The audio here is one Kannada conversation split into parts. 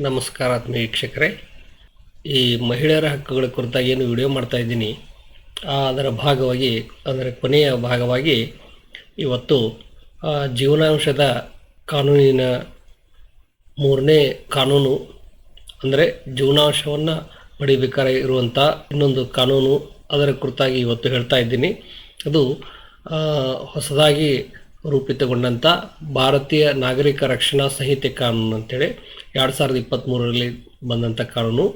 ನಮಸ್ಕಾರ ಆತ್ಮೀಯ ವೀಕ್ಷಕರೇ. ಈ ಮಹಿಳೆಯರ ಹಕ್ಕುಗಳ ಕುರಿತಾಗಿ ಏನು ವಿಡಿಯೋ ಮಾಡ್ತಾ ಇದ್ದೀನಿ ಅದರ ಭಾಗವಾಗಿ, ಅಂದರೆ ಕೊನೆಯ ಭಾಗವಾಗಿ ಇವತ್ತು ಜೀವನಾಂಶದ ಕಾನೂನಿನ ಮೂರನೇ ಕಾನೂನು, ಅಂದರೆ ಜೀವನಾಂಶವನ್ನು ಪಡಿಬೇಕಾದ್ರೆ ಇರುವಂಥ ಇನ್ನೊಂದು ಕಾನೂನು ಅದರ ಕುರಿತಾಗಿ ಇವತ್ತು ಹೇಳ್ತಾ ಇದ್ದೀನಿ. ಅದು ಹೊಸದಾಗಿ ರೂಪಿತಗೊಂಡಂಥ ಭಾರತೀಯ ನಾಗರಿಕ ರಕ್ಷಣಾ ಸಂಹಿತೆ ಕಾನೂನು ಅಂತೇಳಿ. ಎರಡು ಸಾವಿರದ ಇಪ್ಪತ್ತ್ಮೂರರಲ್ಲಿ ಬಂದಂಥ ಕಾನೂನು.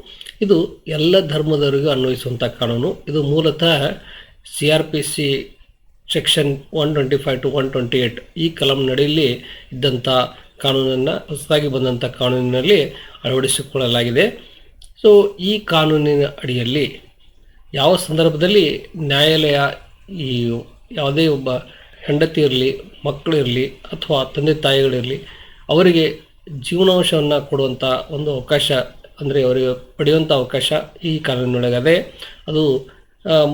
ಇದು ಎಲ್ಲ ಧರ್ಮದವರಿಗೂ ಅನ್ವಯಿಸುವಂಥ ಕಾನೂನು. ಇದು ಮೂಲತಃ C R P C section one twenty five to one twenty eight ಈ ಕಲಂನಡಿಯಲ್ಲಿ ಇದ್ದಂಥ ಕಾನೂನನ್ನು, ಹೊಸದಾಗಿ ಬಂದಂಥ ಕಾನೂನಿನಲ್ಲಿ ಅಳವಡಿಸಿಕೊಳ್ಳಲಾಗಿದೆ. ಸೊ ಈ ಕಾನೂನಿನ ಅಡಿಯಲ್ಲಿ ಯಾವ ಸಂದರ್ಭದಲ್ಲಿ ನ್ಯಾಯಾಲಯ ಈ ಯಾವುದೇ ಒಬ್ಬ ಹೆಂಡತಿ ಇರಲಿ ಮಕ್ಕಳಿರಲಿ ಅಥವಾ ತಂದೆ ತಾಯಿಗಳಿರಲಿ, ಅವರಿಗೆ ಜೀವನಾಂಶವನ್ನು ಕೊಡುವಂಥ ಒಂದು ಅವಕಾಶ ಅಂದರೆ ಅವರಿಗೆ ಪಡೆಯುವಂಥ ಅವಕಾಶ ಈ ಕಾನೂನಿನೊಳಗದೆ ಅದು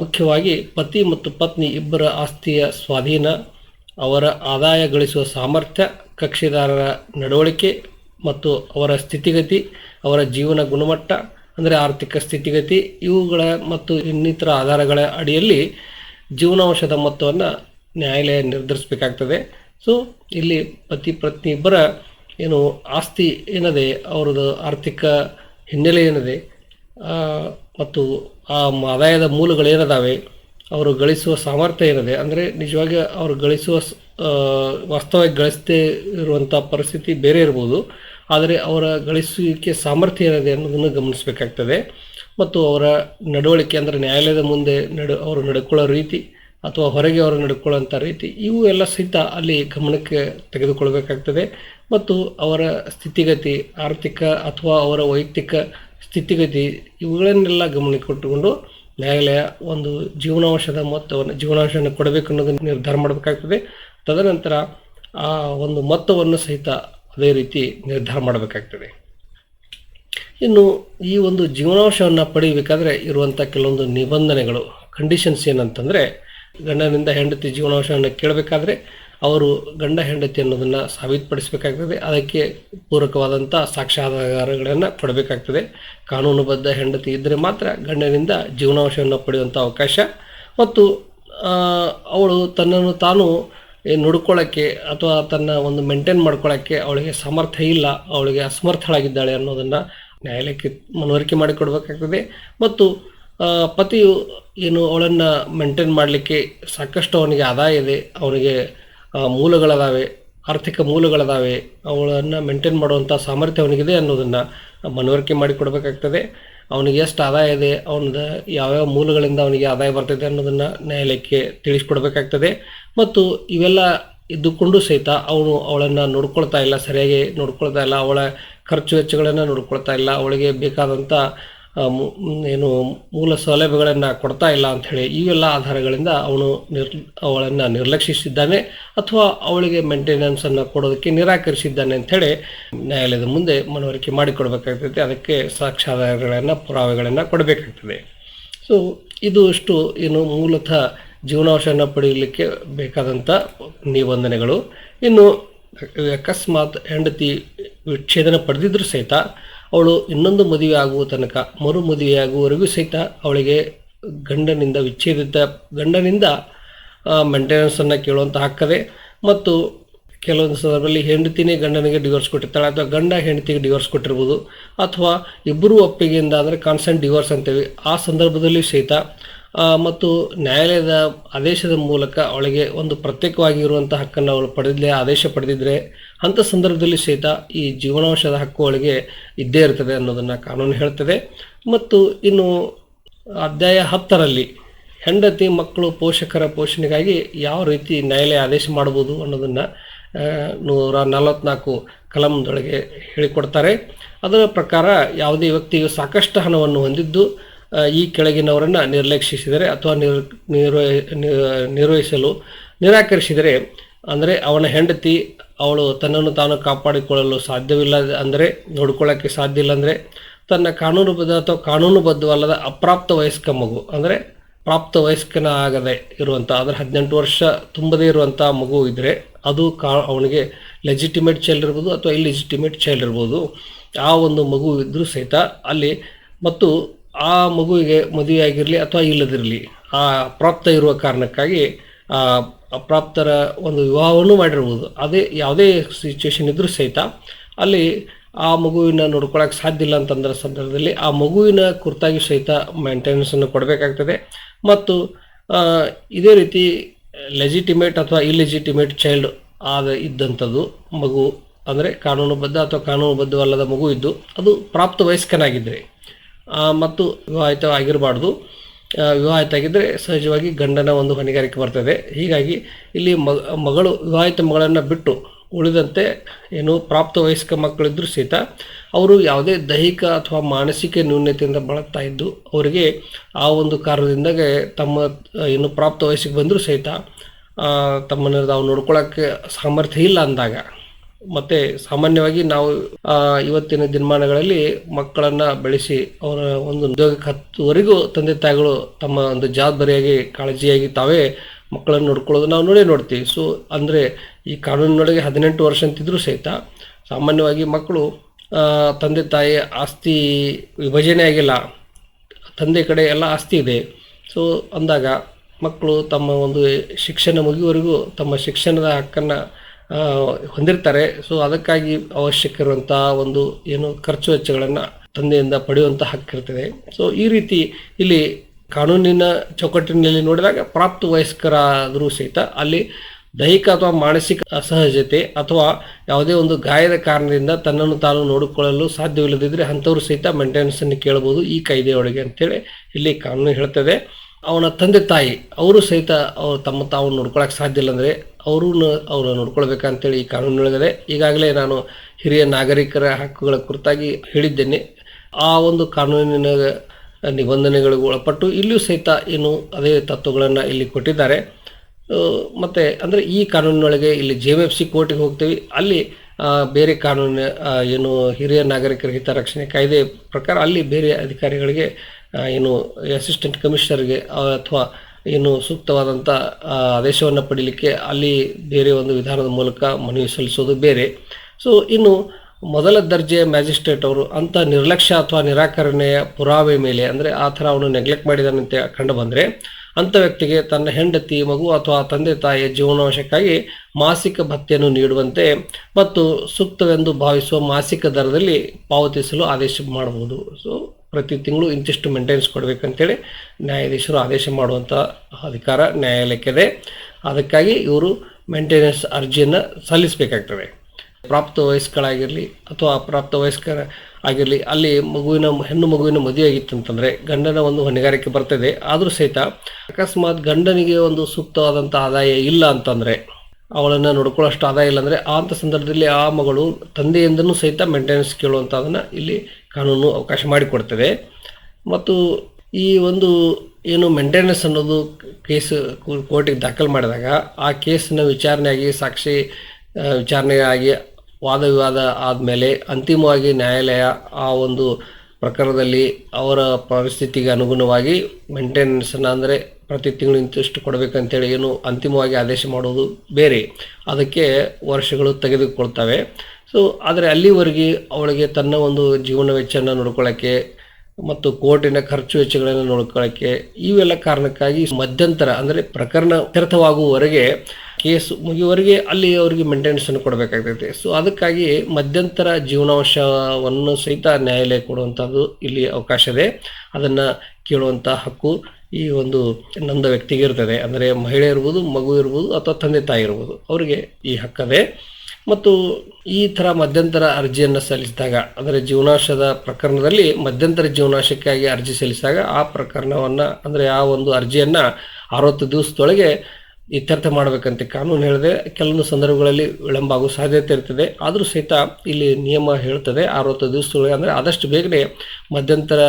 ಮುಖ್ಯವಾಗಿ ಪತಿ ಮತ್ತು ಪತ್ನಿ ಇಬ್ಬರ ಆಸ್ತಿಯ ಸ್ವಾಧೀನ, ಅವರ ಆದಾಯ ಗಳಿಸುವ ಸಾಮರ್ಥ್ಯ, ಕಕ್ಷಿದಾರರ ನಡವಳಿಕೆ ಮತ್ತು ಅವರ ಸ್ಥಿತಿಗತಿ, ಅವರ ಜೀವನ ಗುಣಮಟ್ಟ, ಅಂದರೆ ಆರ್ಥಿಕ ಸ್ಥಿತಿಗತಿ, ಇವುಗಳ ಮತ್ತು ಇನ್ನಿತರ ಆಧಾರಗಳ ಅಡಿಯಲ್ಲಿ ಜೀವನಾಂಶದ ಮೊತ್ತವನ್ನು ನ್ಯಾಯಾಲಯ ನಿರ್ಧರಿಸಬೇಕಾಗ್ತದೆ. ಸೊ ಇಲ್ಲಿ ಪತಿ ಪತ್ನಿ ಇಬ್ಬರ ಏನು ಆಸ್ತಿ ಏನಿದೆ, ಅವರದ್ದು ಆರ್ಥಿಕ ಹಿನ್ನೆಲೆ ಏನಿದೆ ಮತ್ತು ಆ ಆದಾಯದ ಮೂಲಗಳೇನದಾವೆ ಅವರು ಗಳಿಸುವ ಸಾಮರ್ಥ್ಯ ಏನಿದೆ, ಅಂದರೆ ನಿಜವಾಗಿ ಅವರು ಗಳಿಸುವ ವಾಸ್ತವವಾಗಿ ಗಳಿಸದೇ ಇರುವಂಥ ಪರಿಸ್ಥಿತಿ ಬೇರೆ ಇರ್ಬೋದು, ಆದರೆ ಅವರ ಗಳಿಸುವಿಕೆ ಸಾಮರ್ಥ್ಯ ಏನಿದೆ ಅನ್ನೋದನ್ನು ಗಮನಿಸಬೇಕಾಗ್ತದೆ. ಮತ್ತು ಅವರ ನಡವಳಿಕೆ ಅಂದರೆ ನ್ಯಾಯಾಲಯದ ಮುಂದೆ ನಡು, ಅವರು ನಡ್ಕೊಳ್ಳೋ ರೀತಿ ಅಥವಾ ಹೊರಗೆ ಅವರು ನಡ್ಕೊಳ್ಳೋಂಥ ರೀತಿ, ಇವು ಎಲ್ಲ ಸಹಿತ ಅಲ್ಲಿ ಗಮನಕ್ಕೆ ತೆಗೆದುಕೊಳ್ಬೇಕಾಗ್ತದೆ. ಮತ್ತು ಅವರ ಸ್ಥಿತಿಗತಿ, ಆರ್ಥಿಕ ಅಥವಾ ಅವರ ವೈಯಕ್ತಿಕ ಸ್ಥಿತಿಗತಿ ಇವುಗಳನ್ನೆಲ್ಲ ಗಮನಕ್ಕೆ ಕೊಟ್ಟುಕೊಂಡು ನ್ಯಾಯಾಲಯ ಒಂದು ಜೀವನಾಂಶದ ಮೊತ್ತವನ್ನು, ಜೀವನಾಂಶವನ್ನು ಕೊಡಬೇಕು ಅನ್ನೋದನ್ನು ನಿರ್ಧಾರ ಮಾಡಬೇಕಾಗ್ತದೆ. ತದನಂತರ ಆ ಒಂದು ಮೊತ್ತವನ್ನು ಸಹಿತ ಅದೇ ರೀತಿ ನಿರ್ಧಾರ ಮಾಡಬೇಕಾಗ್ತದೆ. ಇನ್ನು ಈ ಒಂದು ಜೀವನಾಂಶವನ್ನು ಪಡೆಯಬೇಕಾದ್ರೆ ಇರುವಂಥ ಕೆಲವೊಂದು ನಿಬಂಧನೆಗಳು ಕಂಡೀಷನ್ಸ್ ಏನಂತಂದರೆ ಗಂಡನಿಂದ ಹೆಂಡತಿ ಜೀವನಾಂಶವನ್ನು ಕೇಳಬೇಕಾದ್ರೆ ಅವರು ಗಂಡ ಹೆಂಡತಿ ಅನ್ನೋದನ್ನು ಸಾಬೀತುಪಡಿಸಬೇಕಾಗ್ತದೆ. ಅದಕ್ಕೆ ಪೂರಕವಾದಂಥ ಸಾಕ್ಷ್ಯಾಧಾರಗಳನ್ನು ಕೊಡಬೇಕಾಗ್ತದೆ. ಕಾನೂನುಬದ್ಧ ಹೆಂಡತಿ ಇದ್ದರೆ ಮಾತ್ರ ಗಂಡನಿಂದ ಜೀವನಾಂಶವನ್ನು ಪಡೆಯುವಂಥ ಅವಕಾಶ. ಮತ್ತು ಅವಳು ತನ್ನನ್ನು ತಾನು ನುಡ್ಕೊಳ್ಳೋಕ್ಕೆ ಅಥವಾ ತನ್ನ ಒಂದು ಮೇಂಟೈನ್ ಮಾಡ್ಕೊಳ್ಳೋಕ್ಕೆ ಅವಳಿಗೆ ಸಮರ್ಥ ಇಲ್ಲ, ಅವಳಿಗೆ ಅಸಮರ್ಥಳಾಗಿದ್ದಾಳೆ ಅನ್ನೋದನ್ನು ನ್ಯಾಯಾಲಯಕ್ಕೆ ಮನವರಿಕೆ ಮಾಡಿಕೊಡ್ಬೇಕಾಗ್ತದೆ ಮತ್ತು ಪತಿಯು ಏನು ಅವಳನ್ನು ಮೇಂಟೈನ್ ಮಾಡಲಿಕ್ಕೆ ಸಾಕಷ್ಟು ಅವನಿಗೆ ಆದಾಯ ಇದೆ, ಅವನಿಗೆ ಮೂಲಗಳದಾವೆ, ಆರ್ಥಿಕ ಮೂಲಗಳದಾವೆ, ಅವುಗಳನ್ನು ಮೇಂಟೈನ್ ಮಾಡುವಂಥ ಸಾಮರ್ಥ್ಯ ಅವನಿಗಿದೆ ಅನ್ನೋದನ್ನು ಮನವರಿಕೆ ಮಾಡಿಕೊಡ್ಬೇಕಾಗ್ತದೆ ಅವನಿಗೆ ಎಷ್ಟು ಆದಾಯ ಇದೆ, ಅವನದ ಯಾವ್ಯಾವ ಮೂಲಗಳಿಂದ ಅವನಿಗೆ ಆದಾಯ ಬರ್ತದೆ ಅನ್ನೋದನ್ನು ನ್ಯಾಯಾಲಯಕ್ಕೆ ತಿಳಿಸ್ಕೊಡ್ಬೇಕಾಗ್ತದೆ. ಮತ್ತು ಇವೆಲ್ಲ ಇದ್ದುಕೊಂಡು ಸಹಿತ ಅವನು ಅವಳನ್ನು ನೋಡ್ಕೊಳ್ತಾ ಇಲ್ಲ, ಸರಿಯಾಗಿ ನೋಡ್ಕೊಳ್ತಾ ಇಲ್ಲ, ಅವಳ ಖರ್ಚು ವೆಚ್ಚಗಳನ್ನು ನೋಡ್ಕೊಳ್ತಾ ಇಲ್ಲ, ಅವಳಿಗೆ ಬೇಕಾದಂಥ ಏನು ಮೂಲ ಸೌಲಭ್ಯಗಳನ್ನು ಕೊಡ್ತಾ ಇಲ್ಲ ಅಂಥೇಳಿ ಇವೆಲ್ಲ ಆಧಾರಗಳಿಂದ ಅವನು ನಿರ್, ಅವಳನ್ನು ನಿರ್ಲಕ್ಷಿಸಿದ್ದಾನೆ ಅಥವಾ ಅವಳಿಗೆ ಮೇಂಟೆನೆನ್ಸನ್ನು ಕೊಡೋದಕ್ಕೆ ನಿರಾಕರಿಸಿದ್ದಾನೆ ಅಂಥೇಳಿ ನ್ಯಾಯಾಲಯದ ಮುಂದೆ ಮನವರಿಕೆ ಮಾಡಿಕೊಡ್ಬೇಕಾಗ್ತದೆ. ಅದಕ್ಕೆ ಸಾಕ್ಷ್ಯಾಧಾರಗಳನ್ನು, ಪುರಾವೆಗಳನ್ನು ಕೊಡಬೇಕಾಗ್ತದೆ. ಸೊ ಇದು ಅಷ್ಟು ಏನು ಮೂಲತಃ ಜೀವನಾಂಶವನ್ನು ಪಡೆಯಲಿಕ್ಕೆ ಬೇಕಾದಂಥ ನಿಬಂಧನೆಗಳು. ಇನ್ನು ಅಕಸ್ಮಾತ್ ಹೆಂಡತಿ ವಿಚ್ಛೇದನ ಪಡೆದಿದ್ರೂ ಸಹಿತ ಅವಳು ಇನ್ನೊಂದು ಮದುವೆ ಆಗುವ ತನಕ ಮರು ಮದುವೆಯಾಗುವವರೆಗೂ ಸಹಿತ ಅವಳಿಗೆ ಗಂಡನಿಂದ ವಿಚ್ಛೇದಿತ, ಗಂಡನಿಂದ ಮೇಂಟೆನೆನ್ಸನ್ನು ಕೇಳುವಂಥ ಹಕ್ಕದೆ ಮತ್ತು ಕೆಲವೊಂದು ಸಂದರ್ಭದಲ್ಲಿ ಹೆಂಡತಿನೇ ಗಂಡನಿಗೆ ಡಿವೋರ್ಸ್ ಕೊಟ್ಟಿರ್ತಾಳೆ ಅಥವಾ ಗಂಡ ಹೆಂಡತಿಗೆ ಡಿವೋರ್ಸ್ ಕೊಟ್ಟಿರ್ಬೋದು ಅಥವಾ ಇಬ್ಬರೂ ಒಪ್ಪಿಗೆಯಿಂದ ಅಂದರೆ ಕಾನ್ಸೆಂಟ್ ಡಿವೋರ್ಸ್ ಅಂತೇವೆ ಆ ಸಂದರ್ಭದಲ್ಲಿ ಸಹಿತ ಮತ್ತು ನ್ಯಾಯಾಲಯದ ಆದೇಶದ ಮೂಲಕ ಅವಳಿಗೆ ಒಂದು ಪ್ರತ್ಯೇಕವಾಗಿರುವಂಥ ಹಕ್ಕನ್ನು ಅವಳು ಪಡೆದಿದ್ಲೆ, ಆದೇಶ ಪಡೆದಿದ್ದರೆ ಅಂಥ ಸಂದರ್ಭದಲ್ಲಿ ಸಹಿತ ಈ ಜೀವನಾಂಶದ ಹಕ್ಕು ಅವಳಿಗೆ ಇದ್ದೇ ಇರ್ತದೆ ಅನ್ನೋದನ್ನು ಕಾನೂನು ಹೇಳ್ತದೆ. ಮತ್ತು ಇನ್ನು ಅಧ್ಯಾಯ ಹತ್ತರಲ್ಲಿ ಹೆಂಡತಿ, ಮಕ್ಕಳು, ಪೋಷಕರ ಪೋಷಣೆಗಾಗಿ ಯಾವ ರೀತಿ ನ್ಯಾಯಾಲಯ ಆದೇಶ ಮಾಡ್ಬೋದು ಅನ್ನೋದನ್ನು ನೂರ ನಲವತ್ನಾಲ್ಕು ಕಲಂದೊಳಗೆ ಹೇಳಿಕೊಡ್ತಾರೆ. ಅದರ ಪ್ರಕಾರ ಯಾವುದೇ ವ್ಯಕ್ತಿಯು ಸಾಕಷ್ಟು ಹಣವನ್ನು ಹೊಂದಿದ್ದು ಈ ಕೆಳಗಿನವರನ್ನು ನಿರ್ಲಕ್ಷಿಸಿದರೆ ಅಥವಾ ನಿರ್ ನಿರ್ವಹ ನಿರ್ವಹಿಸಲು ನಿರಾಕರಿಸಿದರೆ, ಅಂದರೆ ಅವನ ಹೆಂಡತಿ ಅವಳು ತನ್ನನ್ನು ತಾನು ಕಾಪಾಡಿಕೊಳ್ಳಲು ಸಾಧ್ಯವಿಲ್ಲ ಅಂದರೆ ನೋಡ್ಕೊಳ್ಳೋಕ್ಕೆ ಸಾಧ್ಯ ಇಲ್ಲ ಅಂದರೆ, ತನ್ನ ಕಾನೂನುಬದ್ಧ ಅಥವಾ ಕಾನೂನುಬದ್ಧವಲ್ಲದ ಅಪ್ರಾಪ್ತ ವಯಸ್ಕ ಮಗು, ಅಂದರೆ ಪ್ರಾಪ್ತ ವಯಸ್ಕನ ಆಗದೆ ಇರುವಂಥ ಅಂದರೆ ಹದಿನೆಂಟು ವರ್ಷ ತುಂಬದೇ ಇರುವಂಥ ಮಗು ಇದ್ದರೆ ಅದು ಕಾ, ಅವನಿಗೆ ಲೆಜಿಟಿಮೇಟ್ ಚೈಲ್ಡ್ ಇರ್ಬೋದು ಅಥವಾ ಇಲ್ಲಿಜಿಟಿಮೇಟ್ ಚೈಲ್ಡ್ ಇರ್ಬೋದು, ಆ ಒಂದು ಮಗು ಇದ್ದರೂ ಸಹಿತ ಅಲ್ಲಿ, ಮತ್ತು ಆ ಮಗುವಿಗೆ ಮದುವೆ ಆಗಿರಲಿ ಅಥವಾ ಇಲ್ಲದಿರಲಿ, ಆ ಪ್ರಾಪ್ತ ಇರುವ ಕಾರಣಕ್ಕಾಗಿ, ಆ ಪ್ರಾಪ್ತರ ಒಂದು ವಿವಾಹವನ್ನು ಮಾಡಿರ್ಬೋದು. ಅದೇ ಯಾವುದೇ ಸಿಚುವೇಶನ್ ಇದ್ದರೂ ಸಹಿತ ಅಲ್ಲಿ ಆ ಮಗುವಿನ ನೋಡ್ಕೊಳಕ್ಕೆ ಸಾಧ್ಯ ಇಲ್ಲ ಅಂತಂದ್ರೆ ಸಂದರ್ಭದಲ್ಲಿ ಆ ಮಗುವಿನ ಕುರಿತಾಗಿ ಸಹಿತ ಮೇಂಟೆನೆನ್ಸನ್ನು ಕೊಡಬೇಕಾಗ್ತದೆ. ಮತ್ತು ಇದೇ ರೀತಿ ಲೆಜಿಟಿಮೇಟ್ ಅಥವಾ ಇಲೆಜಿಟಿಮೇಟ್ ಚೈಲ್ಡ್ ಆದ ಇದ್ದಂಥದ್ದು ಮಗು ಅಂದರೆ ಕಾನೂನುಬದ್ಧ ಅಥವಾ ಕಾನೂನುಬದ್ಧವಲ್ಲದ ಮಗು ಇದ್ದು, ಅದು ಪ್ರಾಪ್ತ ವಯಸ್ಕನಾಗಿದ್ದರೆ ಮತ್ತು ವಿವಾಹಿತ ಆಗಿರಬಾರ್ದು. ವಿವಾಹಿತ ಆಗಿದ್ದರೆ ಸಹಜವಾಗಿ ಗಂಡನ ಒಂದು ಹೊಣೆಗಾರಿಕೆ ಬರ್ತದೆ. ಹೀಗಾಗಿ ಇಲ್ಲಿ ಮಗಳು ವಿವಾಹಿತ ಮಗಳನ್ನು ಬಿಟ್ಟು ಉಳಿದಂತೆ ಏನು ಪ್ರಾಪ್ತ ವಯಸ್ಕ ಮಕ್ಕಳಿದ್ದರೂ ಸಹಿತ ಅವರು ಯಾವುದೇ ದೈಹಿಕ ಅಥವಾ ಮಾನಸಿಕ ನ್ಯೂನ್ಯತೆಯಿಂದ ಬಳಲ್ತಾ ಇದ್ದು ಅವರಿಗೆ ಆ ಒಂದು ಕಾರಣದಿಂದಾಗೆ ತಮ್ಮ ಏನು ಪ್ರಾಪ್ತ ವಯಸ್ಸಿಗೆ ಬಂದರೂ ಸಹಿತ ತಮ್ಮನ್ನು ತಾವು ನೋಡ್ಕೊಳ್ಳೋಕ್ಕೆ ಸಾಮರ್ಥ್ಯ ಇಲ್ಲ ಅಂದಾಗ ಮತ್ತು ಸಾಮಾನ್ಯವಾಗಿ ನಾವು ಇವತ್ತಿನ ದಿನಮಾನಗಳಲ್ಲಿ ಮಕ್ಕಳನ್ನ ಬೆಳೆಸಿ ಅವರ ಒಂದು ಉದ್ಯೋಗಕ್ಕೆ ಹತ್ತುವರೆಗೂ ತಂದೆ ತಾಯಿಗಳು ತಮ್ಮ ಒಂದು ಜವಾಬ್ದಾರಿಯಾಗಿ, ಕಾಳಜಿಯಾಗಿ ತಾವೇ ಮಕ್ಕಳನ್ನು ನೋಡ್ಕೊಳ್ಳೋದು ನಾವು ನೋಡೇ ನೋಡ್ತೀವಿ. ಸೊ ಅಂದರೆ ಈ ಕಾನೂನಿನೊಳಗೆ ಹದಿನೆಂಟು ವರ್ಷ ಅಂತಿದ್ರು ಸಹಿತ ಸಾಮಾನ್ಯವಾಗಿ ಮಕ್ಕಳು ತಂದೆ ತಾಯಿ ಆಸ್ತಿ ವಿಭಜನೆ ಆಗಿಲ್ಲ. ತಂದೆ ಕಡೆ ಎಲ್ಲ ಆಸ್ತಿ ಇದೆ. ಸೊ ಅಂದಾಗ ಮಕ್ಕಳು ತಮ್ಮ ಒಂದು ಶಿಕ್ಷಣ ಮುಗಿಯುವವರೆಗೂ ತಮ್ಮ ಶಿಕ್ಷಣದ ಹಕ್ಕನ್ನು ಹೊಂದಿರ್ತಾರೆ. ಸೊ ಅದಕ್ಕಾಗಿ ಅವಶ್ಯಕ ಇರುವಂಥ ಒಂದು ಏನು ಖರ್ಚು ವೆಚ್ಚಗಳನ್ನು ತಂದೆಯಿಂದ ಪಡೆಯುವಂಥ ಹಕ್ಕಿರ್ತದೆ ಸೊ ಈ ರೀತಿ ಇಲ್ಲಿ ಕಾನೂನಿನ ಚೌಕಟ್ಟಿನಲ್ಲಿ ನೋಡಿದಾಗ ಪ್ರಾಪ್ತ ವಯಸ್ಕರಾದರೂ ಸಹಿತ ಅಲ್ಲಿ ದೈಹಿಕ ಅಥವಾ ಮಾನಸಿಕ ಅಸಹಜತೆ ಅಥವಾ ಯಾವುದೇ ಒಂದು ಗಾಯದ ಕಾರಣದಿಂದ ತನ್ನನ್ನು ತಾನು ನೋಡಿಕೊಳ್ಳಲು ಸಾಧ್ಯವಿಲ್ಲದಿದ್ದರೆ ಅಂಥವ್ರು ಸಹಿತ ಮೇಂಟೆನೆನ್ಸನ್ನು ಕೇಳಬಹುದು ಈ ಕಾಯ್ದೆಯೊಳಗೆ ಅಂತೇಳಿ ಇಲ್ಲಿ ಕಾನೂನು ಹೇಳ್ತದೆ. ಅವನ ತಂದೆ ತಾಯಿ ಅವರು ಸಹಿತ ಅವ್ರು ತಮ್ಮ ತಾವು ನೋಡ್ಕೊಳಕ್ಕೆ ಸಾಧ್ಯ ಇಲ್ಲ ಅಂದರೆ ಅವರು ಅವ್ರು ನೋಡ್ಕೊಳ್ಬೇಕಂತೇಳಿ ಈ ಕಾನೂನಿನೊಳಗದೆ ಈಗಾಗಲೇ ನಾನು ಹಿರಿಯ ನಾಗರಿಕರ ಹಕ್ಕುಗಳ ಕುರಿತಾಗಿ ಹೇಳಿದ್ದೇನೆ. ಆ ಒಂದು ಕಾನೂನಿನ ನಿಬಂಧನೆಗಳಿಗೆ ಒಳಪಟ್ಟು ಇಲ್ಲಿಯೂ ಸಹಿತ ಏನು ಅದೇ ತತ್ವಗಳನ್ನು ಇಲ್ಲಿ ಕೊಟ್ಟಿದ್ದಾರೆ. ಮತ್ತು ಅಂದರೆ ಈ ಕಾನೂನಿನೊಳಗೆ ಇಲ್ಲಿ ಜೆ ಎಫ್ ಸಿ ಕೋರ್ಟಿಗೆ ಹೋಗ್ತೀವಿ. ಅಲ್ಲಿ ಬೇರೆ ಕಾನೂನು ಆ, ಏನು ಹಿರಿಯ ನಾಗರಿಕರ ಹಿತರಕ್ಷಣೆ ಕಾಯ್ದೆ ಪ್ರಕಾರ ಅಲ್ಲಿ ಬೇರೆ ಅಧಿಕಾರಿಗಳಿಗೆ ಏನು ಅಸಿಸ್ಟೆಂಟ್ ಕಮಿಷನರ್ಗೆ ಅಥವಾ ಏನು ಸೂಕ್ತವಾದಂಥ ಆದೇಶವನ್ನು ಪಡೀಲಿಕ್ಕೆ ಅಲ್ಲಿ ಬೇರೆ ಒಂದು ವಿಧಾನದ ಮೂಲಕ ಮನವಿ ಸಲ್ಲಿಸೋದು ಬೇರೆ. ಸೊ ಇನ್ನು ಮೊದಲ ದರ್ಜೆಯ ಮ್ಯಾಜಿಸ್ಟ್ರೇಟ್ ಅವರು ಅಂತ ನಿರ್ಲಕ್ಷ್ಯ ಅಥವಾ ನಿರಾಕರಣೆಯ ಪುರಾವೆ ಮೇಲೆ, ಅಂದರೆ ಆ ಥರ ಅವನು ನೆಗ್ಲೆಕ್ಟ್ ಮಾಡಿದಾನಂತೆ ಕಂಡು ಬಂದರೆ, ಅಂಥ ವ್ಯಕ್ತಿಗೆ ತನ್ನ ಹೆಂಡತಿ, ಮಗು ಅಥವಾ ತಂದೆ ತಾಯಿಯ ಜೀವನಾಂಶಕ್ಕಾಗಿ ಮಾಸಿಕ ಭತ್ಯೆಯನ್ನು ನೀಡುವಂತೆ ಮತ್ತು ಸೂಕ್ತವೆಂದು ಭಾವಿಸುವ ಮಾಸಿಕ ದರದಲ್ಲಿ ಪಾವತಿಸಲು ಆದೇಶ ಮಾಡಬಹುದು. ಸೊ ಪ್ರತಿ ತಿಂಗಳು ಇಂತಿಷ್ಟು ಮೇಂಟೆನೆನ್ಸ್ ಕೊಡಬೇಕಂತೇಳಿ ನ್ಯಾಯಾಧೀಶರು ಆದೇಶ ಮಾಡುವಂಥ ಅಧಿಕಾರ ನ್ಯಾಯಾಲಯಕ್ಕಿದೆ ಅದಕ್ಕಾಗಿ ಇವರು ಮೇಂಟೆನೆನ್ಸ್ ಅರ್ಜಿಯನ್ನು ಸಲ್ಲಿಸಬೇಕಾಗ್ತದೆ. ಪ್ರಾಪ್ತ ವಯಸ್ಕರಾಗಿರಲಿ ಅಥವಾ ಅಪ್ರಾಪ್ತ ವಯಸ್ಕರ ಆಗಿರಲಿ, ಅಲ್ಲಿ ಮಗುವಿನ ಹೆಣ್ಣು ಮಗುವಿನ ಮದುವೆ ಆಗಿತ್ತಂತಂದರೆ ಗಂಡನ ಒಂದು ಹೊಣೆಗಾರಿಕೆ ಬರ್ತದೆ. ಆದರೂ ಸಹಿತ ಅಕಸ್ಮಾತ್ ಗಂಡನಿಗೆ ಒಂದು ಸೂಕ್ತವಾದಂಥ ಆದಾಯ ಇಲ್ಲ ಅಂತಂದರೆ, ಅವಳನ್ನು ನೋಡ್ಕೊಳ್ಳೋಷ್ಟು ಆದಾಯ ಇಲ್ಲ ಅಂದರೆ, ಆ ಅಂಥ ಸಂದರ್ಭದಲ್ಲಿ ಆ ಮಗಳು ತಂದೆಯಿಂದನೂ ಸಹಿತ ಮೇಂಟೆನೆನ್ಸ್ ಕೇಳುವಂಥದ್ದನ್ನು ಇಲ್ಲಿ ಕಾನೂನು ಅವಕಾಶ ಮಾಡಿಕೊಡ್ತದೆ. ಮತ್ತು ಈ ಒಂದು ಏನು ಮೇಂಟೆನೆನ್ಸ್ ಅನ್ನೋದು ಕೇಸ್ ಕೋರ್ಟಿಗೆ ದಾಖಲು ಮಾಡಿದಾಗ ಆ ಕೇಸಿನ ವಿಚಾರಣೆಯಾಗಿ, ಸಾಕ್ಷಿ ವಿಚಾರಣೆಯಾಗಿ ವಾದ ವಿವಾದ ಆದಮೇಲೆ ಅಂತಿಮವಾಗಿ ನ್ಯಾಯಾಲಯ ಆ ಒಂದು ಪ್ರಕರಣದಲ್ಲಿ ಅವರ ಪರಿಸ್ಥಿತಿಗೆ ಅನುಗುಣವಾಗಿ ಮೇಂಟೆನೆನ್ಸನ್ನು ಅಂದರೆ ಪ್ರತಿ ತಿಂಗಳು ಇಂತಿಷ್ಟು ಕೊಡಬೇಕಂತೇಳಿ ಏನು ಅಂತಿಮವಾಗಿ ಆದೇಶ ಮಾಡೋದು ಬೇರೆ. ಅದಕ್ಕೆ ವರ್ಷಗಳು ತೆಗೆದುಕೊಳ್ತವೆ. ಸೊ ಆದರೆ ಅಲ್ಲಿವರೆಗೆ ಅವಳಿಗೆ ತನ್ನ ಒಂದು ಜೀವನ ವೆಚ್ಚವನ್ನು ನೋಡ್ಕೊಳ್ಳೋಕ್ಕೆ ಮತ್ತು ಕೋರ್ಟಿನ ಖರ್ಚು ವೆಚ್ಚಗಳನ್ನು ನೋಡ್ಕೊಳ್ಳೋಕ್ಕೆ ಇವೆಲ್ಲ ಕಾರಣಕ್ಕಾಗಿ ಮಧ್ಯಂತರ ಅಂದರೆ ಪ್ರಕರಣ ಇತ್ಯರ್ಥವಾಗುವವರೆಗೆ ಕೇಸ್ ಮುಗಿಯುವವರೆಗೆ ಅಲ್ಲಿ ಅವರಿಗೆ ಮೇಂಟೆನೆನ್ಸ್ ಅನ್ನು ಕೊಡಬೇಕಾಗ್ತೈತೆ ಸೊ ಅದಕ್ಕಾಗಿ ಮಧ್ಯಂತರ ಜೀವನಾಂಶವನ್ನು ಸಹಿತ ನ್ಯಾಯಾಲಯ ಕೊಡುವಂಥದ್ದು ಇಲ್ಲಿ ಅವಕಾಶ ಇದೆ. ಅದನ್ನು ಕೇಳುವಂಥ ಹಕ್ಕು ಈ ಒಂದು ನಂದ ವ್ಯಕ್ತಿಗೆ ಇರ್ತದೆ. ಅಂದರೆ ಮಹಿಳೆ ಇರ್ಬೋದು, ಮಗು ಇರ್ಬೋದು ಅಥವಾ ತಂದೆ ತಾಯಿ ಇರ್ಬೋದು, ಅವರಿಗೆ ಈ ಹಕ್ಕದೆ ಮತ್ತು ಈ ಥರ ಮಧ್ಯಂತರ ಅರ್ಜಿಯನ್ನು ಸಲ್ಲಿಸಿದಾಗ, ಅಂದರೆ ಜೀವನಾಂಶದ ಪ್ರಕರಣದಲ್ಲಿ ಮಧ್ಯಂತರ ಜೀವನಾಶಕ್ಕಾಗಿ ಅರ್ಜಿ ಸಲ್ಲಿಸಿದಾಗ ಆ ಪ್ರಕರಣವನ್ನು, ಅಂದರೆ ಆ ಒಂದು ಅರ್ಜಿಯನ್ನು ಅರವತ್ತು ದಿವಸದೊಳಗೆ ಇತ್ಯರ್ಥ ಮಾಡಬೇಕಂತ. ಕಾನೂನು ಹೇಳಿದೆ ಕೆಲವೊಂದು ಸಂದರ್ಭಗಳಲ್ಲಿ ವಿಳಂಬ ಆಗುವ ಸಾಧ್ಯತೆ ಇರ್ತದೆ. ಆದರೂ ಸಹಿತ ಇಲ್ಲಿ ನಿಯಮ ಹೇಳ್ತದೆ. ಅರವತ್ತು ದಿವಸದೊಳಗೆ ಅಂದರೆ ಆದಷ್ಟು ಬೇಗನೆ ಮಧ್ಯಂತರ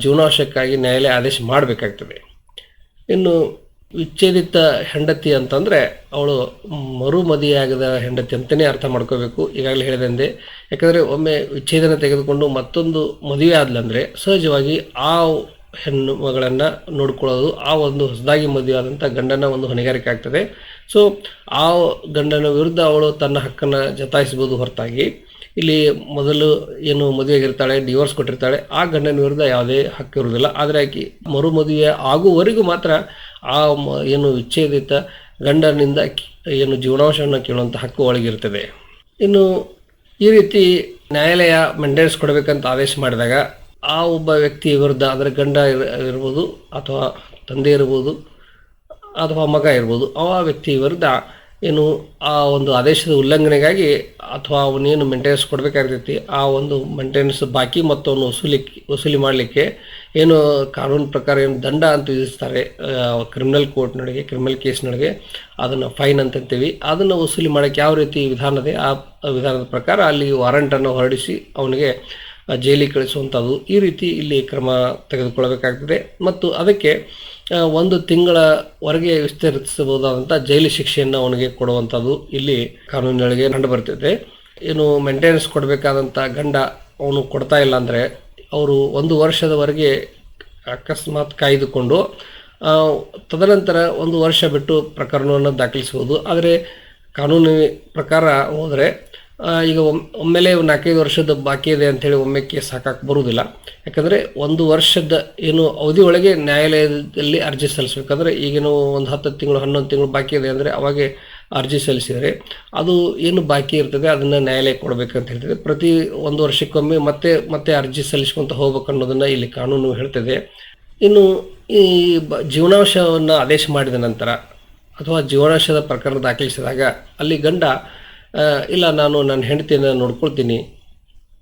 ಜೀವನಾಂಶಕ್ಕಾಗಿ ನ್ಯಾಯಾಲಯ ಆದೇಶ ಮಾಡಬೇಕಾಗ್ತದೆ. ಇನ್ನು ವಿಚ್ಛೇದಿತ ಹೆಂಡತಿ ಅಂತಂದರೆ ಅವಳು ಮರು ಮದುವೆಯಾಗದ ಹೆಂಡತಿ ಅಂತಲೇ ಅರ್ಥ ಮಾಡ್ಕೋಬೇಕು. ಈಗಾಗಲೇ ಹೇಳಿದಂತೆ ಯಾಕಂದರೆ ಒಮ್ಮೆ ವಿಚ್ಛೇದನ ತೆಗೆದುಕೊಂಡು ಮತ್ತೊಂದು ಮದುವೆ ಆದ್ಲಂದರೆ ಸಹಜವಾಗಿ ಆ ಹೆಣ್ಣು ಮಗಳನ್ನು ನೋಡ್ಕೊಳ್ಳೋದು, ಆ ಒಂದು ಹೊಸದಾಗಿ ಮದುವೆ ಆದಂಥ ಗಂಡನ ಒಂದು ಹೊಣೆಗಾರಿಕೆ ಆಗ್ತದೆ. ಸೊ ಆ ಗಂಡನ ವಿರುದ್ಧ ಅವಳು ತನ್ನ ಹಕ್ಕನ್ನು ಜತಾಯಿಸ್ಬೋದು ಹೊರತಾಗಿ. ಇಲ್ಲಿ ಮೊದಲು ಏನು ಮದುವೆಯಾಗಿರ್ತಾಳೆ ಡಿವೋರ್ಸ್ ಕೊಟ್ಟಿರ್ತಾಳೆ, ಆ ಗಂಡನ ವಿರುದ್ಧ ಯಾವುದೇ ಹಕ್ಕು ಇರುವುದಿಲ್ಲ. ಆದರೆ ಆಕೆ ಮರು ಮದುವೆ ಆಗುವವರೆಗೂ ಮಾತ್ರ ಆ ಏನು ವಿಚ್ಛೇದಿತ ಗಂಡನಿಂದ ಏನು ಜೀವನಾಂಶವನ್ನು ಕೇಳುವಂಥ ಹಕ್ಕು ಒಳಗಿರ್ತದೆ ಇನ್ನು ಈ ರೀತಿ ನ್ಯಾಯಾಲಯ ಮೇಂಟೆನೆನ್ಸ್ ಕೊಡಬೇಕಂತ ಆದೇಶ ಮಾಡಿದಾಗ ಆ ಒಬ್ಬ ವ್ಯಕ್ತಿ ವಿರುದ್ಧ ಅಂದರೆ ಗಂಡ ಇರ್- ಇರ್ಬೋದು ಅಥವಾ ತಂದೆ ಇರ್ಬೋದು ಅಥವಾ ಮಗ ಇರ್ಬೋದು, ಆ ವ್ಯಕ್ತಿ ವಿರುದ್ಧ ಏನು ಆ ಒಂದು ಆದೇಶದ ಉಲ್ಲಂಘನೆಗಾಗಿ ಅಥವಾ ಅವನೇನು ಮೇಂಟೆನೆನ್ಸ್ ಕೊಡಬೇಕಾಗಿರ್ತೈತಿ, ಆ ಒಂದು ಮೇಂಟೆನೆನ್ಸ್ ಬಾಕಿ ಮೊತ್ತವನ್ನು ವಸೂಲಿ ವಸೂಲಿ ಮಾಡಲಿಕ್ಕೆ ಏನು ಕಾನೂನು ಪ್ರಕಾರ ಏನು ದಂಡ ಅಂತ ವಿಧಿಸ್ತಾರೆ ಕ್ರಿಮಿನಲ್ ಕೋರ್ಟ್ನೊಳಗೆ ಕ್ರಿಮಿನಲ್ ಕೇಸ್ನೊಳಗೆ ಅದನ್ನು ಫೈನ್ ಅಂತ ಅಂತೀವಿ ಅದನ್ನು ವಸೂಲಿ ಮಾಡೋಕ್ಕೆ ಯಾವ ರೀತಿ ವಿಧಾನ ಇದೆ ಆ ವಿಧಾನದ ಪ್ರಕಾರ ಅಲ್ಲಿ ವಾರಂಟನ್ನು ಹೊರಡಿಸಿ ಅವನಿಗೆ ಜೈಲಿಗೆ ಕಳಿಸುವಂಥದ್ದು ಈ ರೀತಿ ಇಲ್ಲಿ ಕ್ರಮ ತೆಗೆದುಕೊಳ್ಳಬೇಕಾಗ್ತದೆ. ಮತ್ತು ಅದಕ್ಕೆ ಒಂದು ತಿಂಗಳವರೆಗೆ ವಿಸ್ತರಿಸಬಹುದಾದಂಥ ಜೈಲು ಶಿಕ್ಷೆಯನ್ನು ಅವನಿಗೆ ಕೊಡುವಂಥದ್ದು ಇಲ್ಲಿ ಕಾನೂನಿನೊಳಗೆ ಕಂಡು ಬರ್ತಿದೆ. ಏನು ಮೇಂಟೆನೆನ್ಸ್ ಕೊಡಬೇಕಾದಂಥ ಗಂಡ ಅವನು ಕೊಡ್ತಾ ಇಲ್ಲ ಅಂದರೆ ಅವರು ಒಂದು ವರ್ಷದವರೆಗೆ ಅಕಸ್ಮಾತ್ ಕಾಯ್ದುಕೊಂಡು ತದನಂತರ ಒಂದು ವರ್ಷ ಬಿಟ್ಟು ಪ್ರಕರಣವನ್ನು ದಾಖಲಿಸಬಹುದು. ಆದರೆ ಕಾನೂನು ಪ್ರಕಾರ ಹೋದರೆ ಈಗ ಒಮ್ಮೆಲೆ ನಾಲ್ಕೈದು ವರ್ಷದ ಬಾಕಿ ಇದೆ ಅಂಥೇಳಿ ಒಮ್ಮೆ ಕೇಸ್ ಹಾಕಕ್ಕೆ ಬರುವುದಿಲ್ಲ. ಯಾಕಂದರೆ ಒಂದು ವರ್ಷದ ಏನು ಅವಧಿ ಒಳಗೆ ನ್ಯಾಯಾಲಯದಲ್ಲಿ ಅರ್ಜಿ ಸಲ್ಲಿಸಬೇಕಂದ್ರೆ ಈಗೇನು ಒಂದು ಹತ್ತು ತಿಂಗಳು, ಹನ್ನೊಂದು ತಿಂಗಳು ಬಾಕಿ ಇದೆ ಅಂದರೆ ಅವಾಗೆ ಅರ್ಜಿ ಸಲ್ಲಿಸಿದರೆ ಅದು ಏನು ಬಾಕಿ ಇರ್ತದೆ ಅದನ್ನು ನ್ಯಾಯಾಲಯ ಕೊಡಬೇಕಂತ ಹೇಳ್ತದೆ. ಪ್ರತಿ ಒಂದು ವರ್ಷಕ್ಕೊಮ್ಮೆ ಮತ್ತೆ ಮತ್ತೆ ಅರ್ಜಿ ಸಲ್ಲಿಸ್ಕೊಂತ ಹೋಗ್ಬೇಕು ಅನ್ನೋದನ್ನು ಇಲ್ಲಿ ಕಾನೂನು ಹೇಳ್ತದೆ. ಇನ್ನು ಈ ಬ, ಜೀವನಾಂಶವನ್ನು ಆದೇಶ ಮಾಡಿದ ನಂತರ ಅಥವಾ ಜೀವನಾಂಶದ ಪ್ರಕರಣ ದಾಖಲಿಸಿದಾಗ ಅಲ್ಲಿ ಗಂಡ ಇಲ್ಲ, ನಾನು ನನ್ನ ಹೆಂಡತಿನ ನೋಡ್ಕೊಳ್ತೀನಿ.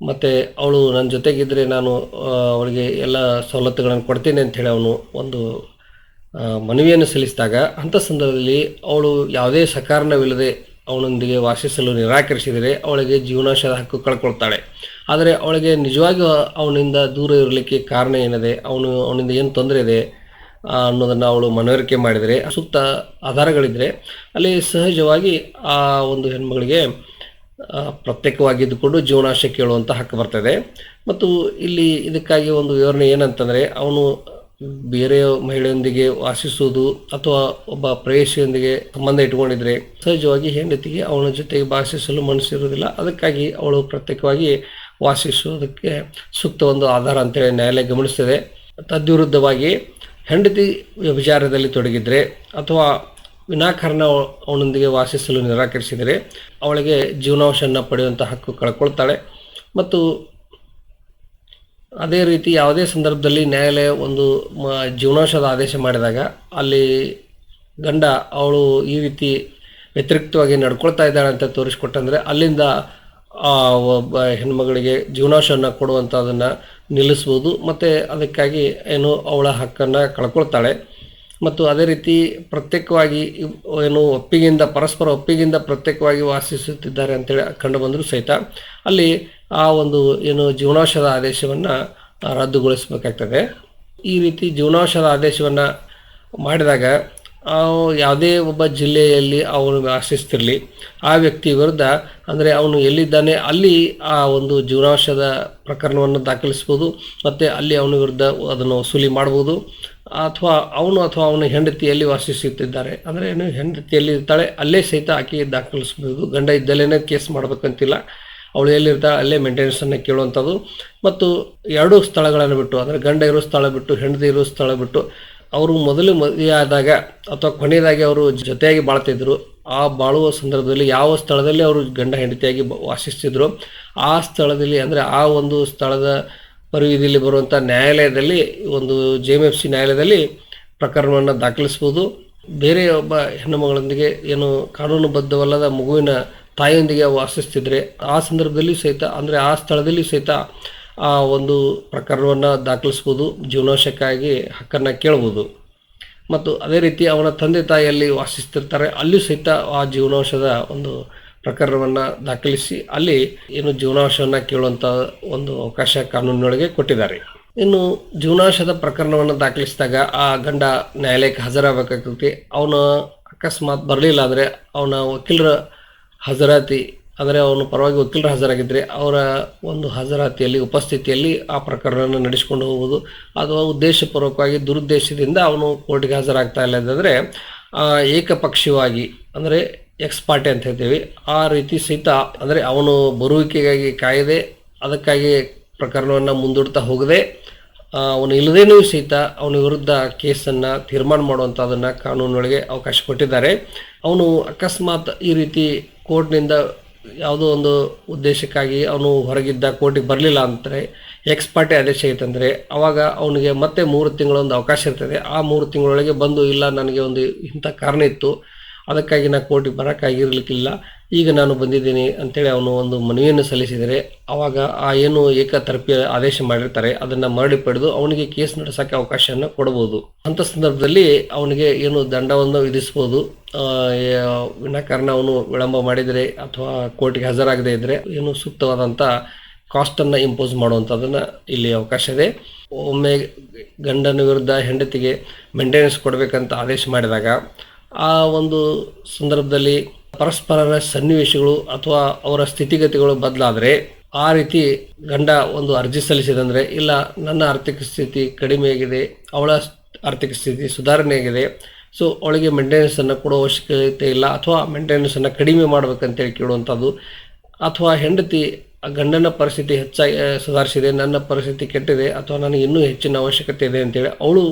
ಮತ್ತು ಅವಳು ನನ್ನ ಜೊತೆಗಿದ್ದರೆ ನಾನು ಅವಳಿಗೆ ಎಲ್ಲ ಸವಲತ್ತುಗಳನ್ನು ಕೊಡ್ತೀನಿ ಅಂಥೇಳಿ ಅವನು ಒಂದು ಮನವಿಯನ್ನು ಸಲ್ಲಿಸಿದಾಗ ಅಂಥ ಸಂದರ್ಭದಲ್ಲಿ ಅವಳು ಯಾವುದೇ ಸಕಾರಣವಿಲ್ಲದೆ ಅವನೊಂದಿಗೆ ವಾಸಿಸಲು ನಿರಾಕರಿಸಿದರೆ ಅವಳಿಗೆ ಜೀವನಾಶದ ಹಕ್ಕು ಕಳ್ಕೊಳ್ತಾಳೆ. ಆದರೆ ಅವಳಿಗೆ ನಿಜವಾಗಿಯೂ ಅವನಿಂದ ದೂರ ಇರಲಿಕ್ಕೆ ಕಾರಣ ಏನಿದೆ? ಅವನು, ಅವನಿಂದ ಏನು ತೊಂದರೆ ಇದೆ? ಅನ್ನೋದನ್ನು ಅವಳು ಮನವರಿಕೆ ಮಾಡಿದರೆ ಸೂಕ್ತ ಆಧಾರಗಳಿದ್ದರೆ ಅಲ್ಲಿ ಸಹಜವಾಗಿ ಆ ಒಂದು ಹೆಣ್ಮಗಳಿಗೆ ಪ್ರತ್ಯೇಕವಾಗಿದ್ದುಕೊಂಡು ಜೀವನಾಶ ಕೇಳುವಂಥ ಹಕ್ಕು ಬರ್ತದೆ. ಮತ್ತು ಇಲ್ಲಿ ಇದಕ್ಕಾಗಿ ಒಂದು ವಿವರಣೆ ಏನಂತಂದರೆ, ಅವನು ಬೇರೆ ಮಹಿಳೆಯೊಂದಿಗೆ ವಾಸಿಸುವುದು ಅಥವಾ ಒಬ್ಬ ಪ್ರೇಯಸಿಯೊಂದಿಗೆ ಸಂಬಂಧ ಇಟ್ಕೊಂಡಿದ್ರೆ ಸಹಜವಾಗಿ ಹೆಂಡತಿಗೆ ಅವನ ಜೊತೆಗೆ ವಾಸಿಸಲು ಮನಸ್ಸಿರುವುದಿಲ್ಲ. ಅದಕ್ಕಾಗಿ ಅವಳು ಪ್ರತ್ಯೇಕವಾಗಿ ವಾಸಿಸುವುದಕ್ಕೆ ಸೂಕ್ತ ಒಂದು ಆಧಾರ ಅಂತೇಳಿ ನ್ಯಾಯಾಲಯ ಗಮನಿಸ್ತದೆ. ತದ್ವಿರುದ್ಧವಾಗಿ ಹೆಂಡತಿ ವ್ಯಭಿಚಾರದಲ್ಲಿ ತೊಡಗಿದ್ರೆ ಅಥವಾ ವಿನಾಕಾರಣ ಅವನೊಂದಿಗೆ ವಾಸಿಸಲು ನಿರಾಕರಿಸಿದರೆ ಅವಳಿಗೆ ಜೀವನಾಂಶವನ್ನು ಪಡೆಯುವಂಥ ಹಕ್ಕು ಕಳ್ಕೊಳ್ತಾಳೆ. ಮತ್ತು ಅದೇ ರೀತಿ ಯಾವುದೇ ಸಂದರ್ಭದಲ್ಲಿ ನ್ಯಾಯಾಲಯ ಒಂದು ಮ- ಜೀವನಾಂಶದ ಆದೇಶ ಮಾಡಿದಾಗ ಅಲ್ಲಿ ಗಂಡ ಅವಳು ಈ ರೀತಿ ವ್ಯತಿರಿಕ್ತವಾಗಿ ನಡ್ಕೊಳ್ತಾ ಇದ್ದಾಳೆ ಅಂತ ತೋರಿಸ್ಕೊಟ್ಟಂದರೆ ಅಲ್ಲಿಂದ ಒಬ್ಬ ಹೆಣ್ಮಗಳಿಗೆ ಜೀವನಾಂಶವನ್ನು ಕೊಡುವಂಥದ್ದನ್ನು ನಿಲ್ಲಿಸ್ಬೋದು. ಮತ್ತು ಅದಕ್ಕಾಗಿ ಏನು ಅವಳ ಹಕ್ಕನ್ನು ಕಳ್ಕೊಳ್ತಾಳೆ. ಮತ್ತು ಅದೇ ರೀತಿ ಪ್ರತ್ಯೇಕವಾಗಿ ಏನು ಒಪ್ಪಿಗೆಯಿಂದ, ಪರಸ್ಪರ ಒಪ್ಪಿಗೆಯಿಂದ ಪ್ರತ್ಯೇಕವಾಗಿ ವಾಸಿಸುತ್ತಿದ್ದಾರೆ ಅಂತೇಳಿ ಕಂಡು ಬಂದರೂ ಸಹಿತ ಅಲ್ಲಿ ಆ ಒಂದು ಏನು ಜೀವನಾಂಶದ ಆದೇಶವನ್ನು ರದ್ದುಗೊಳಿಸಬೇಕಾಗ್ತದೆ. ಈ ರೀತಿ ಜೀವನಾಂಶದ ಆದೇಶವನ್ನು ಮಾಡಿದಾಗ ಯಾವುದೇ ಒಬ್ಬ ಜಿಲ್ಲೆಯಲ್ಲಿ ಅವನು ವಾಸಿಸ್ತಿರಲಿ. ಆ ವ್ಯಕ್ತಿ ವಿರುದ್ಧ, ಅಂದರೆ ಅವನು ಎಲ್ಲಿದ್ದಾನೆ, ಅಲ್ಲಿ ಆ ಒಂದು ಜೀವನಾಂಶದ ಪ್ರಕರಣವನ್ನು ದಾಖಲಿಸ್ಬೋದು, ಮತ್ತು ಅಲ್ಲಿ ಅವನ ವಿರುದ್ಧ ಅದನ್ನು ವಸೂಲಿ ಮಾಡ್ಬೋದು. ಅಥವಾ ಅವನು ಅಥವಾ ಅವನ ಹೆಂಡತಿಯಲ್ಲಿ ವಾಸಿಸುತ್ತಿದ್ದಾರೆ. ಅಂದರೆ ಏನು, ಹೆಂಡತಿಯಲ್ಲಿ ಇರ್ತಾಳೆ, ಅಲ್ಲೇ ಸಹಿತ ಆಕೆ ದಾಖಲಿಸ್ಬೋದು. ಗಂಡ ಇದ್ದಲ್ಲೇ ಕೇಸ್ ಮಾಡಬೇಕಂತಿಲ್ಲ. ಅವಳು ಎಲ್ಲಿರ್ತಾಳೆ, ಅಲ್ಲೇ ಮೇಂಟೆನೆನ್ಸನ್ನು ಕೇಳುವಂಥದ್ದು. ಮತ್ತು ಎರಡೂ ಸ್ಥಳಗಳನ್ನು ಬಿಟ್ಟು, ಅಂದರೆ ಗಂಡ ಇರೋ ಸ್ಥಳ ಬಿಟ್ಟು, ಹೆಂಡತಿ ಇರೋ ಸ್ಥಳ ಬಿಟ್ಟು ಅವರು ಮೊದಲು ಮದುವೆ ಆದಾಗ ಅಥವಾ ಕೊನೆಯದಾಗಿ ಅವರು ಜೊತೆಯಾಗಿ ಬಾಳ್ತಿದ್ರು, ಆ ಬಾಳುವ ಸಂದರ್ಭದಲ್ಲಿ ಯಾವ ಸ್ಥಳದಲ್ಲಿ ಅವರು ಗಂಡ ಹೆಂಡತಿಯಾಗಿ ವಾಸಿಸ್ತಿದ್ರು, ಆ ಸ್ಥಳದಲ್ಲಿ ಅಂದರೆ ಆ ಒಂದು ಸ್ಥಳದ ಪರಿವಿಧಿಯಲ್ಲಿ ಬರುವಂಥ ನ್ಯಾಯಾಲಯದಲ್ಲಿ, ಒಂದು ಜೆ ಎಂ ಎಫ್ ಸಿ ನ್ಯಾಯಾಲಯದಲ್ಲಿ ಪ್ರಕರಣವನ್ನು ದಾಖಲಿಸ್ಬೋದು. ಬೇರೆ ಒಬ್ಬ ಹೆಣ್ಣು ಮಗಳೊಂದಿಗೆ ಏನು ಕಾನೂನುಬದ್ಧವಲ್ಲದ ಮಗುವಿನ ತಾಯಿಯೊಂದಿಗೆ ವಾಸಿಸ್ತಿದ್ರೆ, ಆ ಸಂದರ್ಭದಲ್ಲಿ ಸಹಿತ, ಅಂದರೆ ಆ ಸ್ಥಳದಲ್ಲಿ ಸಹಿತ ಆ ಒಂದು ಪ್ರಕರಣವನ್ನು ದಾಖಲಿಸ್ಬೋದು, ಜೀವನಾಂಶಕ್ಕಾಗಿ ಹಕ್ಕನ್ನು ಕೇಳ್ಬೋದು. ಮತ್ತು ಅದೇ ರೀತಿ ಅವನ ತಂದೆ ತಾಯಿಯಲ್ಲಿ ವಾಸಿಸ್ತಿರ್ತಾರೆ ಅಲ್ಲಿಯೂ ಸಹಿತ ಆ ಜೀವನಾಂಶದ ಒಂದು ಪ್ರಕರಣವನ್ನು ದಾಖಲಿಸಿ ಅಲ್ಲಿ ಏನು ಜೀವನಾಂಶವನ್ನು ಕೇಳುವಂಥ ಒಂದು ಅವಕಾಶ ಕಾನೂನಿನೊಳಗೆ ಕೊಟ್ಟಿದ್ದಾರೆ. ಇನ್ನು ಜೀವನಾಂಶದ ಪ್ರಕರಣವನ್ನು ದಾಖಲಿಸಿದಾಗ ಆ ಗಂಡ ನ್ಯಾಯಾಲಯಕ್ಕೆ ಹಾಜರಾಗಬೇಕಾಗ್ತೈತಿ ಅವನ ಅಕಸ್ಮಾತ್ ಬರಲಿಲ್ಲ ಅಂದರೆ ಅವನ ವಕೀಲರ ಹಾಜರಾತಿ ಅಂದರೆ ಅವನು ಪರವಾಗಿ ವಕೀಲರು ಹಾಜರಾಗಿದ್ದರೆ ಅವರ ಒಂದು ಹಾಜರಾತಿಯಲ್ಲಿ, ಉಪಸ್ಥಿತಿಯಲ್ಲಿ ಆ ಪ್ರಕರಣವನ್ನು ನಡೆಸಿಕೊಂಡು ಹೋಗುವುದು. ಅಥವಾ ಉದ್ದೇಶಪೂರ್ವಕವಾಗಿ ದುರುದ್ದೇಶದಿಂದ ಅವನು ಕೋರ್ಟ್ಗೆ ಹಾಜರಾಗ್ತಾ ಇಲ್ಲ ಅಂತಂದರೆ ಏಕಪಕ್ಷೀಯವಾಗಿ, ಅಂದರೆ ಎಕ್ಸ್ ಪಾರ್ಟಿ ಅಂತ ಹೇಳ್ತೀವಿ, ಆ ರೀತಿ ಸಹಿತ, ಅಂದರೆ ಅವನು ಬರುವಿಕೆಗಾಗಿ ಕಾಯದೆ, ಅದಕ್ಕಾಗಿ ಪ್ರಕರಣವನ್ನು ಮುಂದೂಡ್ತಾ ಹೋಗದೆ ಅವನು ಇಲ್ಲದೇನೂ ಸಹಿತ ಅವನ ವಿರುದ್ಧ ಕೇಸನ್ನು ತೀರ್ಮಾನ ಮಾಡುವಂಥದ್ದನ್ನು ಕಾನೂನೊಳಗೆ ಅವಕಾಶ ಕೊಟ್ಟಿದ್ದಾರೆ. ಅವನು ಅಕಸ್ಮಾತ್ ಈ ರೀತಿ ಕೋರ್ಟ್ನಿಂದ ಯಾವುದೋ ಒಂದು ಉದ್ದೇಶಕ್ಕಾಗಿ ಅವನು ಹೊರಗಿದ್ದ ಕೋರ್ಟಿಗೆ ಬರಲಿಲ್ಲ ಅಂತಾರೆ ಎಕ್ಸ್ಪರ್ಟ್ ಆದೇಶ ಐತಂದರೆ ಅವಾಗ ಅವನಿಗೆ ಮತ್ತೆ ಮೂರು ತಿಂಗಳ ಒಂದು ಅವಕಾಶ ಇರ್ತದೆ. ಆ ಮೂರು ತಿಂಗಳೊಳಗೆ ಬಂದು ಇಲ್ಲ, ನನಗೆ ಒಂದು ಇಂಥ ಕಾರಣ ಇತ್ತು, ಅದಕ್ಕಾಗಿ ನಾನು ಕೋರ್ಟಿಗೆ ಬರೋಕ್ಕಾಗಿರ್ಲಿಕ್ಕಿಲ್ಲ, ಈಗ ನಾನು ಬಂದಿದ್ದೀನಿ ಅಂತೇಳಿ ಅವನು ಒಂದು ಮನವಿಯನ್ನು ಸಲ್ಲಿಸಿದರೆ ಅವಾಗ ಆ ಏನು ಏಕತರಫಿ ಆದೇಶ ಮಾಡಿರ್ತಾರೆ, ಅದನ್ನು ಮರಳಿ ಪಡೆದು ಅವನಿಗೆ ಕೇಸ್ ನಡೆಸೋಕ್ಕೆ ಅವಕಾಶವನ್ನು ಕೊಡಬಹುದು. ಅಂಥ ಸಂದರ್ಭದಲ್ಲಿ ಅವನಿಗೆ ಏನು ದಂಡವನ್ನು ವಿಧಿಸ್ಬೋದು ವಿನಾಕಾರಣ ಅವನು ವಿಳಂಬ ಮಾಡಿದರೆ ಅಥವಾ ಕೋರ್ಟ್ಗೆ ಹಾಜರಾಗದೇ ಇದ್ದರೆ ಏನು ಸೂಕ್ತವಾದಂಥ ಕಾಸ್ಟನ್ನು ಇಂಪೋಸ್ ಮಾಡುವಂಥದ್ದನ್ನು ಇಲ್ಲಿ ಅವಕಾಶ ಇದೆ. ಒಮ್ಮೆ ಗಂಡನ ವಿರುದ್ಧ ಹೆಂಡತಿಗೆ ಮೇಂಟೆನೆನ್ಸ್ ಕೊಡಬೇಕಂತ ಆದೇಶ ಮಾಡಿದಾಗ ಆ ಒಂದು ಸಂದರ್ಭದಲ್ಲಿ ಪರಸ್ಪರರ ಸನ್ನಿವೇಶಗಳು ಅಥವಾ ಅವರ ಸ್ಥಿತಿಗತಿಗಳು ಬದಲಾದರೆ ಆ ರೀತಿ ಗಂಡ ಒಂದು ಅರ್ಜಿ ಸಲ್ಲಿಸಿದಂದರೆ, ಇಲ್ಲ ನನ್ನ ಆರ್ಥಿಕ ಸ್ಥಿತಿ ಕಡಿಮೆಯಾಗಿದೆ ಅವಳ ಆರ್ಥಿಕ ಸ್ಥಿತಿ ಸುಧಾರಣೆಯಾಗಿದೆ ಸೊ ಅವಳಿಗೆ ಮೇಂಟೆನೆನ್ಸನ್ನು ಕೊಡೋ ಅವಶ್ಯಕತೆ ಇಲ್ಲ ಅಥವಾ ಮೇಂಟೆನೆನ್ಸನ್ನು ಕಡಿಮೆ ಮಾಡಬೇಕಂತೇಳಿ ಕೇಳುವಂಥದ್ದು. ಅಥವಾ ಹೆಂಡತಿ, ಗಂಡನ ಪರಿಸ್ಥಿತಿ ಹೆಚ್ಚಾಗಿ ಸುಧಾರಿಸಿದೆ, ನನ್ನ ಪರಿಸ್ಥಿತಿ ಕೆಟ್ಟಿದೆ ಅಥವಾ ನನಗೆ ಇನ್ನೂ ಹೆಚ್ಚಿನ ಅವಶ್ಯಕತೆ ಇದೆ ಅಂತೇಳಿ ಅವಳು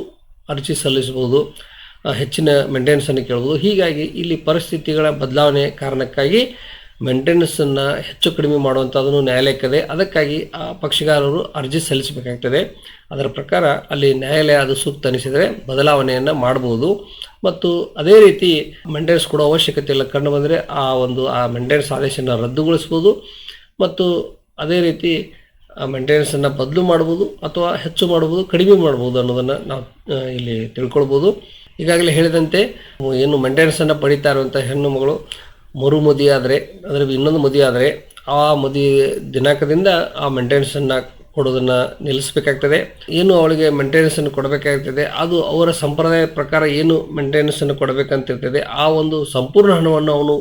ಅರ್ಜಿ ಸಲ್ಲಿಸಬಹುದು ಹೆಚ್ಚಿನ ಮೇಂಟೆನೆನ್ಸನ್ನು ಕೇಳ್ಬೋದು ಹೀಗಾಗಿ ಇಲ್ಲಿ ಪರಿಸ್ಥಿತಿಗಳ ಬದಲಾವಣೆ ಕಾರಣಕ್ಕಾಗಿ ಮೇಂಟೆನೆನ್ಸನ್ನು ಹೆಚ್ಚು ಕಡಿಮೆ ಮಾಡುವಂಥದ್ದನ್ನು ನ್ಯಾಯಾಲಯಕ್ಕದೆ, ಅದಕ್ಕಾಗಿ ಆ ಪಕ್ಷಗಾರರು ಅರ್ಜಿ ಸಲ್ಲಿಸಬೇಕಾಗ್ತದೆ. ಅದರ ಪ್ರಕಾರ ಅಲ್ಲಿ ನ್ಯಾಯಾಲಯ ಅದು ಸೂಕ್ತ ಅನಿಸಿದರೆ ಬದಲಾವಣೆಯನ್ನು ಮಾಡ್ಬೋದು ಮತ್ತು ಅದೇ ರೀತಿ ಮೆಂಟೆನ್ಸ್ ಕೊಡೋ ಅವಶ್ಯಕತೆ ಇಲ್ಲ. ಕಂಡು ಬಂದರೆ ಆ ಒಂದು, ಆ ಮೆಂಟೆನ್ಸ್ ಆದೇಶನ ರದ್ದುಗೊಳಿಸ್ಬೋದು ಮತ್ತು ಅದೇ ರೀತಿ ಆ ಮೆಂಟೆನೆನ್ಸನ್ನು ಬದಲು ಮಾಡ್ಬೋದು ಅಥವಾ ಹೆಚ್ಚು ಮಾಡ್ಬೋದು, ಕಡಿಮೆ ಮಾಡ್ಬೋದು ಅನ್ನೋದನ್ನು ನಾವು ಇಲ್ಲಿ ತಿಳ್ಕೊಳ್ಬೋದು. ಈಗಾಗಲೇ ಹೇಳಿದಂತೆ ಏನು ಮೆಂಟೆನೆನ್ಸನ್ನು ಪಡಿತಾ ಇರುವಂಥ ಹೆಣ್ಣು ಮಗಳು ಮರು ಮದುವೆ ಆದರೆ, ಅಂದರೆ ಇನ್ನೊಂದು ಮದುವೆ ಆದರೆ ಆ ಮದಿ ದಿನಾಂಕದಿಂದ ಆ ಮೇಂಟೆನೆನ್ಸನ್ನು ಕೊಡೋದನ್ನು ನಿಲ್ಲಿಸಬೇಕಾಗ್ತದೆ. ಏನು ಅವಳಿಗೆ ಮೇಂಟೆನೆನ್ಸನ್ನು ಕೊಡಬೇಕಾಗ್ತದೆ, ಅದು ಅವರ ಸಂಪ್ರದಾಯ ಪ್ರಕಾರ ಏನು ಮೇಂಟೆನೆನ್ಸನ್ನು ಕೊಡಬೇಕಂತಿರ್ತದೆ, ಆ ಒಂದು ಸಂಪೂರ್ಣ ಹಣವನ್ನು ಅವನು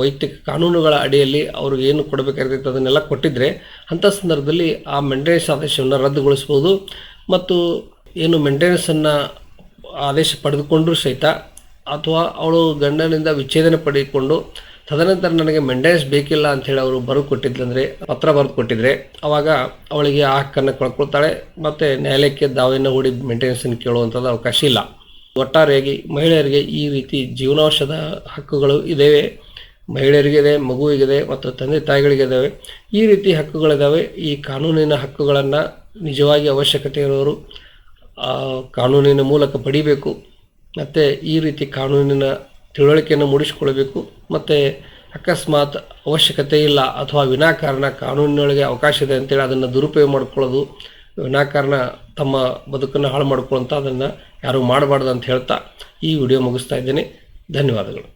ವೈಯಕ್ತಿಕ ಕಾನೂನುಗಳ ಅಡಿಯಲ್ಲಿ ಅವ್ರಿಗೆ ಏನು ಕೊಡಬೇಕಾಗಿರ್ತೈತೆ ಅದನ್ನೆಲ್ಲ ಕೊಟ್ಟಿದ್ದರೆ ಅಂಥ ಸಂದರ್ಭದಲ್ಲಿ ಆ ಮೇಂಟೆನೆನ್ಸ್ ಆದೇಶವನ್ನು ರದ್ದುಗೊಳಿಸ್ಬೋದು. ಮತ್ತು ಏನು ಮೇಂಟೆನೆನ್ಸನ್ನು ಆದೇಶ ಪಡೆದುಕೊಂಡ್ರೂ ಸಹಿತ, ಅಥವಾ ಅವಳು ಗಂಡನಿಂದ ವಿಚ್ಛೇದನ ಪಡೆದುಕೊಂಡು ತದನಂತರ ನನಗೆ ಮೆಂಡೇಸ್ ಬೇಕಿಲ್ಲ ಅಂಥೇಳಿ ಅವರು ಬರೆದು ಕೊಟ್ಟಿದ್ದಂದರೆ ಪತ್ರ ಬರೆದು ಕೊಟ್ಟಿದ್ರೆ, ಅವಾಗ ಅವಳಿಗೆ ಆ ಹಕ್ಕನ್ನು ಕಳ್ಕೊಳ್ತಾಳೆ, ಮತ್ತು ನ್ಯಾಯಾಲಯಕ್ಕೆ ದಾವೆಯನ್ನು ಹೂಡಿ ಮೇಂಟೆನೆನ್ಸನ್ನು ಕೇಳುವಂಥದ್ದು ಅವಕಾಶ ಇಲ್ಲ. ಒಟ್ಟಾರೆಯಾಗಿ ಮಹಿಳೆಯರಿಗೆ ಈ ರೀತಿ ಜೀವನಾಂಶದ ಹಕ್ಕುಗಳು ಇದ್ದಾವೆ ಮಹಿಳೆಯರಿಗಿದೆ ಮಗುವಿಗಿದೆ ಮತ್ತು ತಂದೆ ತಾಯಿಗಳಿಗಿದ್ದಾವೆ ಈ ರೀತಿ ಹಕ್ಕುಗಳಿದ್ದಾವೆ ಈ ಕಾನೂನಿನ ಹಕ್ಕುಗಳನ್ನು ನಿಜವಾಗಿ ಅವಶ್ಯಕತೆ ಇರೋರು ಕಾನೂನಿನ ಮೂಲಕ ಪಡಿಬೇಕು. ಮತ್ತು ಈ ರೀತಿ ಕಾನೂನಿನ ತಿಳುವಳಿಕೆಯನ್ನು ಮೂಡಿಸಿಕೊಳ್ಬೇಕು ಮತ್ತು ಅಕಸ್ಮಾತ್ ಅವಶ್ಯಕತೆ ಇಲ್ಲ ಅಥವಾ ವಿನಾಕಾರಣ ಕಾನೂನಿನೊಳಗೆ ಅವಕಾಶ ಇದೆ ಅಂತೇಳಿ ಅದನ್ನು ದುರುಪಯೋಗ ಮಾಡ್ಕೊಳ್ಳೋದು, ವಿನಾಕಾರಣ ತಮ್ಮ ಬದುಕನ್ನು ಹಾಳು ಮಾಡ್ಕೊಳ್ಳೋಂಥ ಅದನ್ನು ಯಾರೂ ಮಾಡಬಾರ್ದು ಅಂತ ಹೇಳ್ತಾ ಈ ವಿಡಿಯೋ ಮುಗಿಸ್ತಾ ಇದ್ದೇನೆ. ಧನ್ಯವಾದಗಳು.